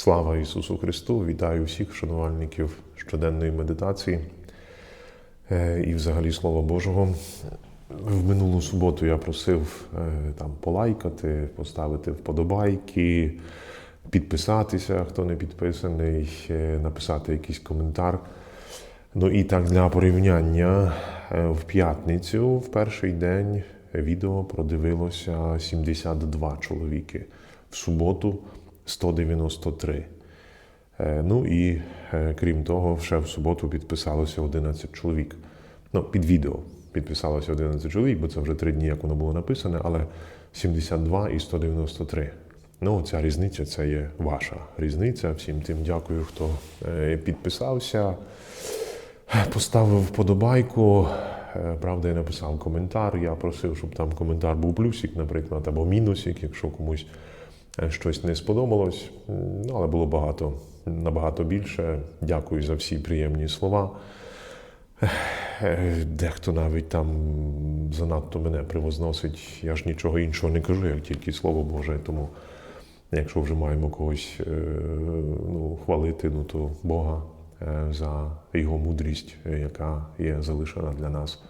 Слава Ісусу Христу! Вітаю всіх шанувальників щоденної медитації е, і взагалі Слова Божого. В минулу суботу я просив е, там полайкати, поставити вподобайки, підписатися, хто не підписаний, е, написати якийсь коментар. Ну і так для порівняння в п'ятницю, в перший день відео продивилося 72 чоловіки, в суботу 193. Е, Ну і е, крім того, ще в суботу підписалося 11 чоловік. Ну, під відео підписалося 11 чоловік, бо це вже три дні, як воно було написане, але 72 і 193. Ну, ця різниця це є ваша різниця. Всім тим дякую, хто е, підписався, поставив вподобайку. Правда, я написав коментар. Я просив, щоб там коментар був плюсик, наприклад, або мінусик, якщо комусь щось не сподобалось. Але було багато, набагато більше. Дякую за всі приємні слова. Е, Дехто навіть там занадто мене привозносить. Я ж нічого іншого не кажу, як тільки Слово Боже. Тому якщо вже маємо когось е, ну, хвалити, ну то Бога е, за його мудрість, е, яка є залишена для нас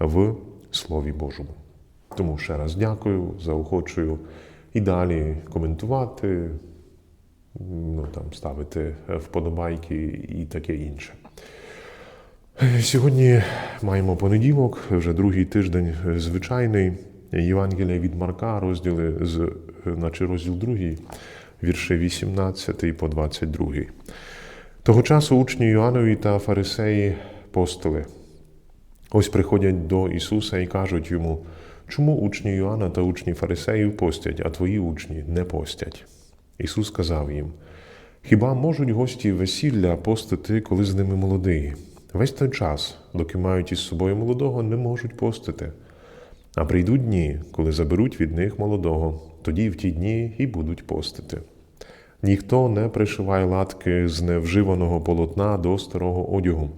в Слові Божому. Тому ще раз дякую, заохочую і далі коментувати, ну, там, ставити вподобайки і таке інше. Сьогодні маємо понеділок, вже другий тиждень звичайний. Євангелія від Марка, розділи з, наче розділ 2, вірші 18 по 22. Того часу учні Йоаннові та фарисеї постили. Ось приходять до Ісуса і кажуть йому, чому учні Йоанна та учні фарисеїв постять, а твої учні не постять? Ісус сказав їм: Хіба можуть гості весілля постити, коли з ними молодий? Весь той час, доки мають із собою молодого, не можуть постити. А прийдуть дні, коли заберуть від них молодого, тоді в ті дні і будуть постити. Ніхто не пришиває латки з невживаного полотна до старого одягу.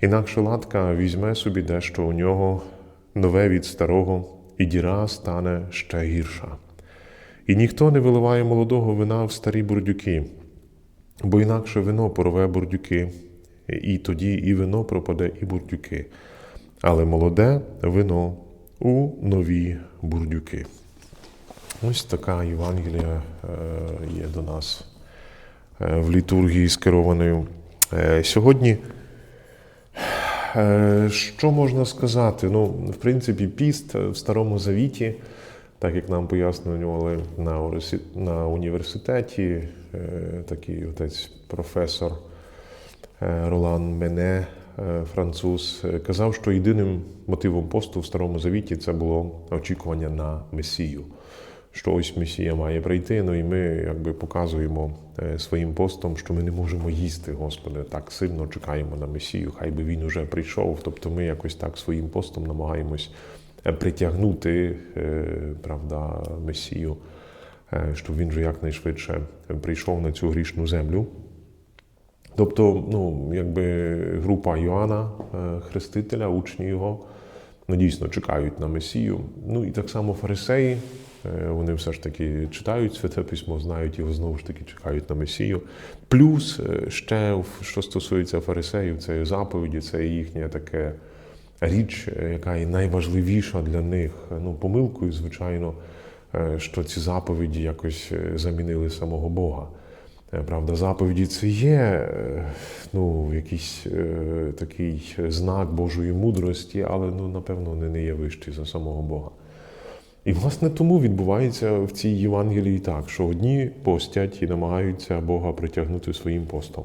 Інакше латка візьме собі дещо у нього, нове від старого, і діра стане ще гірша. І ніхто не виливає молодого вина в старі бурдюки, бо інакше вино порве бурдюки, і тоді і вино пропаде, і бурдюки. Але молоде вино у нові бурдюки. Ось така Євангелія е, є до нас е, в літургії скерованою. Е, Сьогодні, що можна сказати? Ну, в принципі, піст в Старому Завіті, так як нам пояснювали на універсі- на університеті, е, такий отець професор е, Ролан Мене, е, француз, е, казав, що єдиним мотивом посту в Старому Завіті це було очікування на Месію. Що ось Месія має прийти, ну і ми якби показуємо е, своїм постом, що ми не можемо їсти, Господи, так сильно чекаємо на Месію, хай би він уже прийшов. Тобто ми якось так своїм постом намагаємось е, притягнути е, правда, Месію, щоб він же якнайшвидше прийшов на цю грішну землю. Тобто, ну, якби група Йоанна Хрестителя, учні його, ну, дійсно чекають на Месію. Ну і так само фарисеї, вони все ж таки читають святе письмо, знають його знову ж таки чекають на Месію. Плюс е, ще, що стосується фарисеїв, це заповіді, це їхня таке річ, е, яка є найважливіша для них. Ну, помилкою, звичайно, е, що ці заповіді якось е, замінили самого Бога. Е, Правда, заповіді це є е, ну, якийсь е, такий знак Божої мудрості, але ну, напевно вони не є вищі за самого Бога. І, власне, тому відбувається в цій Євангелії так, що одні постять і намагаються Бога притягнути своїм постом.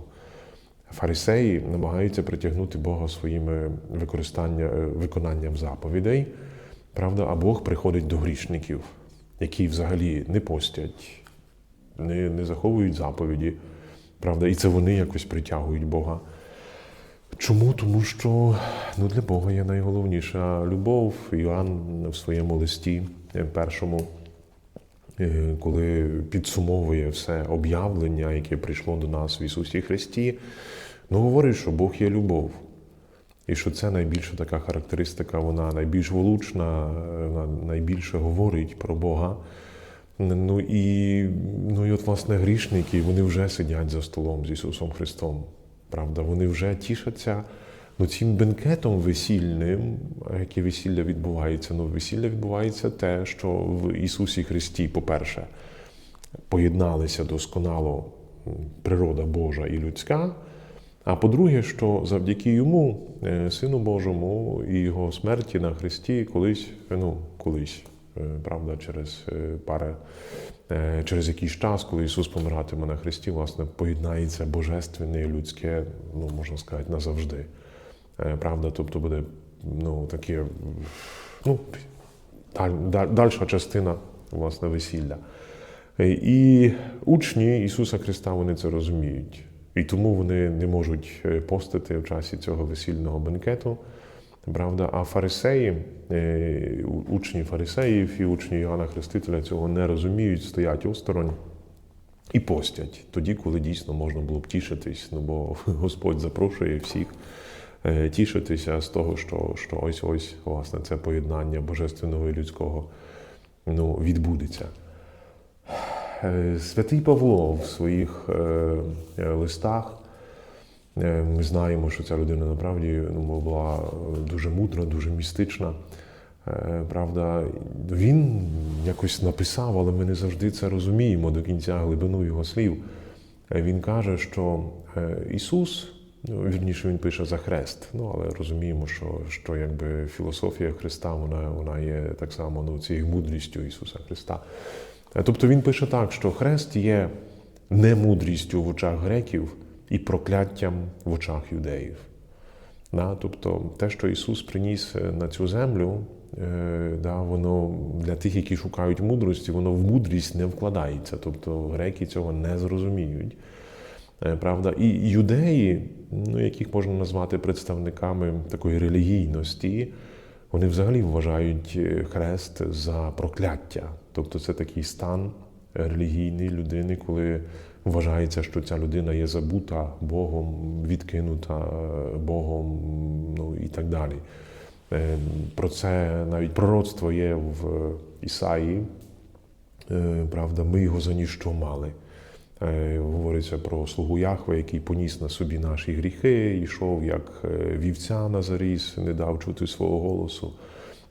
Фарисеї намагаються притягнути Бога своїм використання, е, виконанням заповідей, правда, а Бог приходить до грішників, які взагалі не постять, не, не заховують заповіді, правда, і це вони якось притягують Бога. Чому? Тому що ну, для Бога є найголовніша любов. Іоанн в своєму листі першому, е, коли підсумовує все об'явлення, яке прийшло до нас в Ісусі Христі, ну, говорить, що Бог є любов. І що це найбільша така характеристика, вона найбільш волучна, е, вона найбільше говорить про Бога. Ну і, ну і от, власне, грішники, вони вже сидять за столом з Ісусом Христом. Правда, вони вже тішаться ну, цим бенкетом весільним, яке весілля відбувається. Ну, весілля відбувається те, що в Ісусі Христі, по-перше, поєдналися досконало природа Божа і людська. А по-друге, що завдяки йому, е, Сину Божому і його смерті на Христі, колись, е, ну, колись, е, правда, через е, пари, е, через якийсь час, коли Ісус помиратиме на Христі, власне, поєднається божественне і людське, ну, можна сказати, назавжди. Е, Правда, тобто буде ну, таке, ну, даль, даль, дальша частина власне, весілля. Е, І учні Ісуса Христа вони це розуміють. І тому вони не можуть е, постити в часі цього весільного бенкету. Правда, а фарисеї, учні фарисеїв і учні Іоанна Хрестителя цього не розуміють, стоять осторонь і постять тоді, коли дійсно можна було б тішитись. Ну бо Господь запрошує всіх тішитися з того, що, що ось ось власне це поєднання божественного і людського ну, відбудеться. Е, Святий Павло в своїх е, е, листах. е, Ми знаємо, що ця людина насправді ну, була дуже мудра, дуже містична. Е, Правда, він якось написав, але ми не завжди це розуміємо до кінця глибину його слів. Е, Він каже, що е, Ісус, ну, вірніше, він пише за хрест. Ну, але розуміємо, що, що якби філософія Христа вона, вона є так само ну, цією мудрістю Ісуса Христа. Е, Тобто він пише так, що хрест є немудрістю в очах греків і прокляттям в очах юдеїв. Да? Тобто те, що Ісус приніс е, на цю землю, е, да, воно для тих, які шукають мудрості, воно в мудрість не вкладається. Тобто греки цього не зрозуміють. Е, Правда, і юдеї, ну, яких можна назвати представниками такої релігійності, вони взагалі вважають е, хрест за прокляття. Тобто це такий стан релігійний людини, коли вважається, що ця людина є забута Богом, відкинута е, Богом, ну і так далі. Про це навіть пророцтво є в Ісаї. Правда, ми його за ніщо мали. Е, Говориться про слугу Яхве, який поніс на собі наші гріхи, йшов як е, вівця на заріс, не дав чути свого голосу.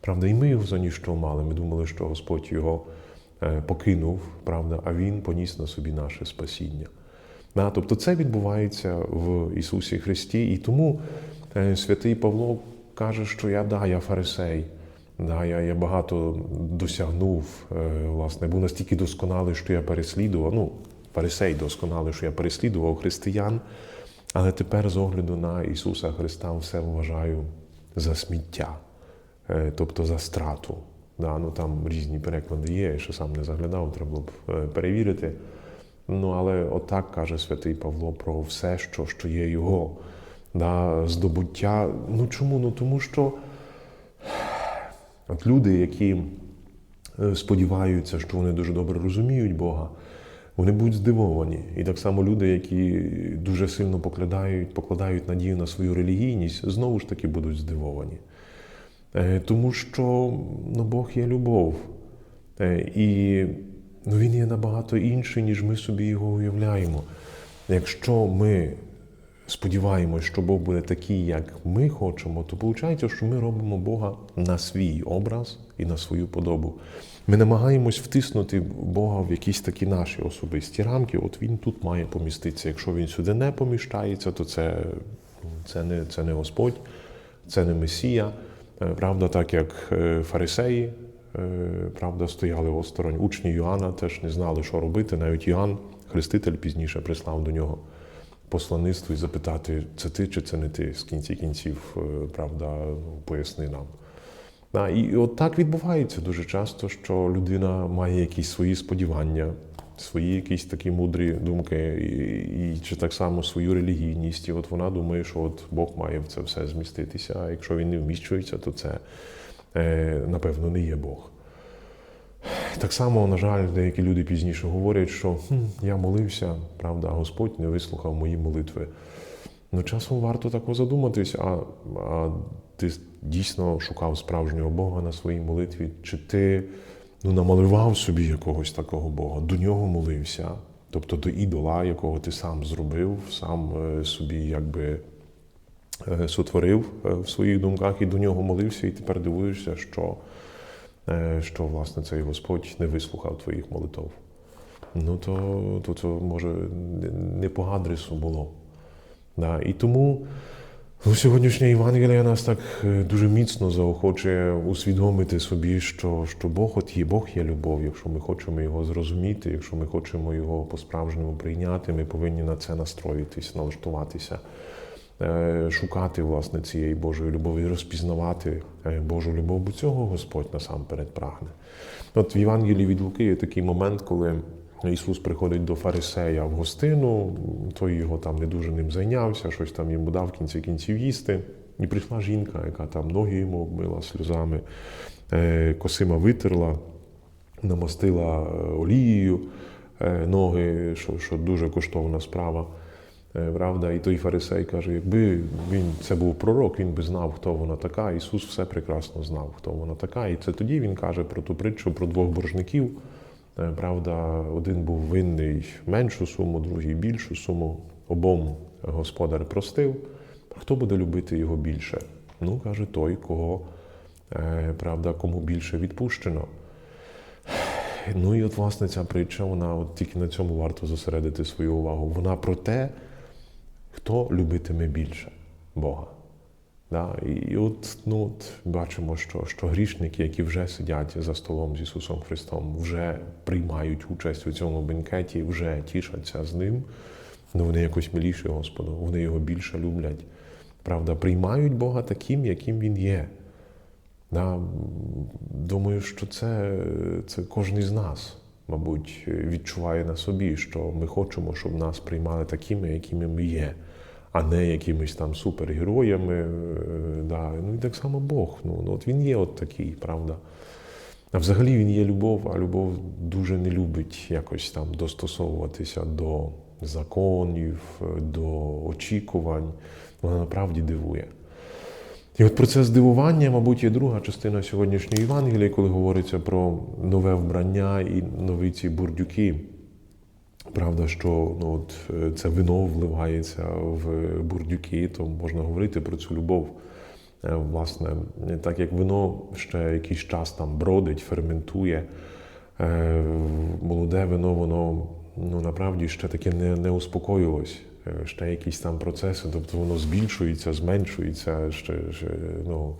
Правда, і ми його за ніщо мали. Ми думали, що Господь його е, покинув, правда, а Він поніс на собі наше спасіння. Да, Тобто це відбувається в Ісусі Христі, і тому святий Павло каже, що я да, я фарисей. Да, я, я багато досягнув, власне, був настільки досконалий, що я переслідував. Ну, фарисей досконалий, що я переслідував християн, але тепер з огляду на Ісуса Христа все вважаю за сміття, е, тобто за страту. Да, ну, там різні переклади є, ще сам не заглядав, треба було б е, перевірити. Ну, але отак каже святий Павло про все, що, що є його да, здобуття. Ну чому? Ну тому що от люди, які е, сподіваються, що вони дуже добре розуміють Бога, вони будуть здивовані. І так само люди, які дуже сильно покладають, покладають надію на свою релігійність, знову ж таки будуть здивовані. Е, Тому що ну, Бог є любов. Е, І ну, Він є набагато інший, ніж ми собі його уявляємо. Якщо ми сподіваємось, що Бог буде такий, як ми хочемо, то виходить, що ми робимо Бога на свій образ і на свою подобу. Ми намагаємось втиснути Бога в якісь такі наші особисті рамки. От він тут має поміститися. Якщо він сюди не поміщається, то це, ну, це, не, це не Господь, це не Месія. Е, Правда, так як е, фарисеї, е, правда, стояли осторонь. Учні Йоанна теж не знали, що робити. Навіть Йоанн, хреститель, пізніше прислав до нього послаництво і запитати, це ти чи це не ти, з кінці кінців, правда, ну, поясни нам. І от так відбувається дуже часто, що людина має якісь свої сподівання, свої якісь такі мудрі думки, і, чи так само свою релігійність. І от вона думає, що от Бог має в це все зміститися. А якщо він не вміщується, то це е, напевно не є Бог. Так само, на жаль, деякі люди пізніше говорять, що хм, я молився, правда, Господь не вислухав мої молитви. Ну, часом варто так задуматись, а, а ти дійсно шукав справжнього Бога на своїй молитві, чи ти ну, намалював собі якогось такого Бога, до нього молився, тобто до ідола, якого ти сам зробив, сам е, собі якби е, сотворив е, в своїх думках і до нього молився, і тепер дивуєшся, що, що власне цей Господь не вислухав твоїх молитов. Ну то, то це може не по адресу було. Да. І тому ну, сьогоднішня Євангелія нас так е, дуже міцно заохочує усвідомити собі, що, що Бог от є, Бог є любов. Якщо ми хочемо його зрозуміти, якщо ми хочемо його по-справжньому прийняти, ми повинні на це настроїтись, налаштуватися, е, шукати власне цієї Божої любові, розпізнавати е, Божу любов, бо цього Господь насамперед прагне. От в Євангелії від Луки є такий момент, коли Ісус приходить до фарисея в гостину, той його там не дуже ним зайнявся, щось там йому дав в кінці кінців їсти. І прийшла жінка, яка там ноги йому обмила сльозами, е, косима витерла, намастила е, олією е, ноги, що, що дуже коштовна справа. Правда, і той фарисей каже, якби він це був пророк, він би знав, хто вона така. Ісус все прекрасно знав, хто вона така. І це тоді він каже про ту притчу про двох боржників. Е, Правда, один був винний меншу суму, другий більшу суму. Обом господар простив. Хто буде любити його більше? Ну, каже той, кого, е, правда, кому більше відпущено. Ну і от, власне, ця притча, вона от тільки на цьому варто зосередити свою увагу. Вона про те, хто любитиме більше Бога. Да? І, от, ну, от бачимо, що, що грішники, які вже сидять за столом з Ісусом Христом, вже приймають участь у цьому бенкеті, вже тішаться з ним, ну вони якось миліші Господу, вони його більше люблять. Правда, приймають Бога таким, яким Він є. Да, думаю, що це, це кожен із нас, мабуть, відчуває на собі, що ми хочемо, щоб нас приймали такими, якими ми є, а не якимись там супергероями. е, Да. Ну і так само Бог. Ну, ну, от він є от такий, правда. А взагалі він є любов, а любов дуже не любить якось там достосовуватися до законів, до очікувань. Вона направді дивує. І от про це здивування, мабуть, є друга частина сьогоднішньої Євангелії, коли говориться про нове вбрання і нові ці бурдюки. Правда, що ну, от, це вино вливається в бурдюки, то можна говорити про цю любов. Е, Власне, так як вино ще якийсь час там бродить, ферментує, е, молоде вино, воно ну, направді ще таке не, не успокоїлось. Е, Ще якісь там процеси, тобто воно збільшується, зменшується, ще, ще ну,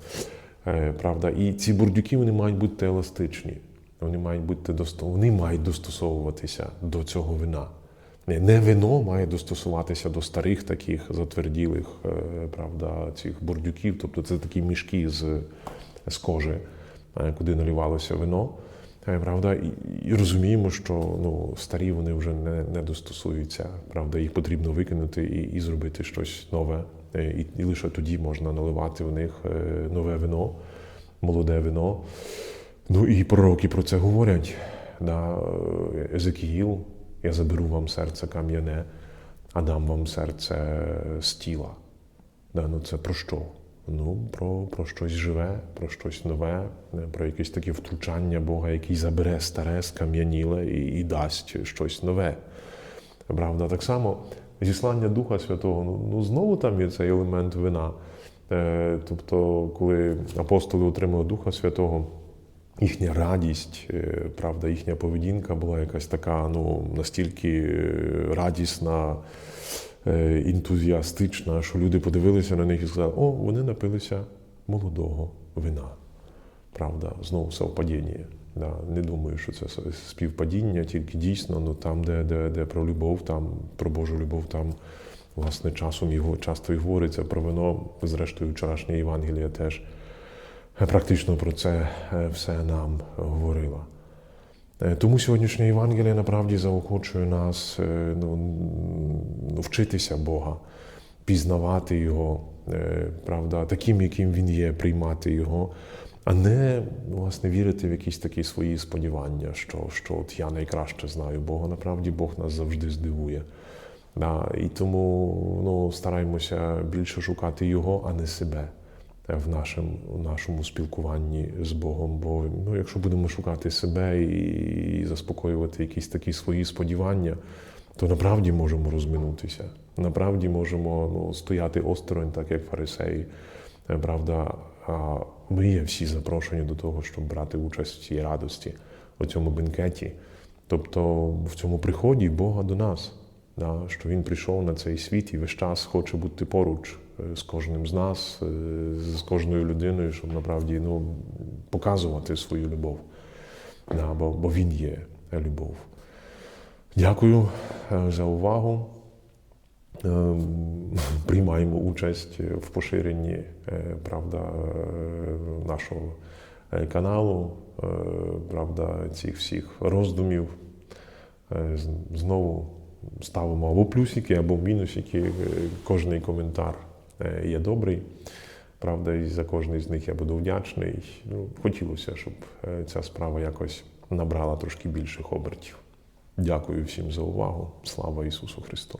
правда. І ці бурдюки вони мають бути еластичні. Вони мають бути досто... вони мають достосовуватися до цього вина. Не, вино має достосуватися до старих таких затверділих, е, правда, цих бурдюків. Тобто це такі мішки з, з кожи, е, куди налівалося вино. Е, Правда, і, розуміємо, що ну, старі вони вже не, не достосуються. Правда, їх потрібно викинути і, і зробити щось нове. І, і лише тоді можна наливати в них нове вино, молоде вино. Ну і пророки про це говорять. Да, е, Езекіїл, я заберу вам серце кам'яне, а дам вам серце з тіла. Да, ну це про що? Ну, про, про щось живе, про щось нове, е, про якесь таке втручання Бога, який забере старе, скам'яніле і, і дасть щось нове. Правда, так само зіслання Духа Святого, ну, ну знову там є цей елемент вина. Е, тобто, коли апостоли отримали Духа Святого, їхня радість, е, правда, їхня поведінка була якась така, ну, настільки е, радісна, е, ентузіастична, що люди подивилися на них і сказали, о, вони напилися молодого вина. Правда, знову совпадіння. Да, не думаю, що це співпадіння, тільки дійсно, ну там, де, де, де про любов, там про Божу любов, там власне часом його часто і говориться про вино. Зрештою, вчорашня Євангелія теж практично про це е, все нам говорила. Е, Тому сьогоднішня Євангелія направді заохочує нас е, ну, вчитися Бога, пізнавати Його, правда, таким, яким Він є, приймати Його, а не власне вірити в якісь такі свої сподівання, що, що от я найкраще знаю Бога. Направді Бог нас завжди здивує. Да, і тому ну, стараємося більше шукати Його, а не себе. Е, в, нашому, в нашому спілкуванні з Богом. Бо ну, якщо будемо шукати себе і, заспокоювати якісь такі свої сподівання, то направді можемо розминутися. Направді можемо ну, стояти осторонь, так як фарисеї. Е, Правда, ми є всі запрошені до того, щоб брати участь в цій радості, у цьому бенкеті, тобто в цьому приході Бога до нас, що Він прийшов на цей світ і весь час хоче бути поруч з кожним з нас, е, з кожною людиною, щоб направді ну, показувати свою любов. Да, бо, бо Він є любов. Дякую е, за увагу. Приймаємо участь в поширенні е, правда, е, нашого е, каналу, е, правда, цих всіх роздумів. Е, Знову ставимо або плюсики, або мінусики. Е, Кожний коментар е, є добрий. Правда, і за кожний з них я буду вдячний. Ну, хотілося, щоб е, ця справа якось набрала трошки більших обертів. Дякую всім за увагу. Слава Ісусу Христу!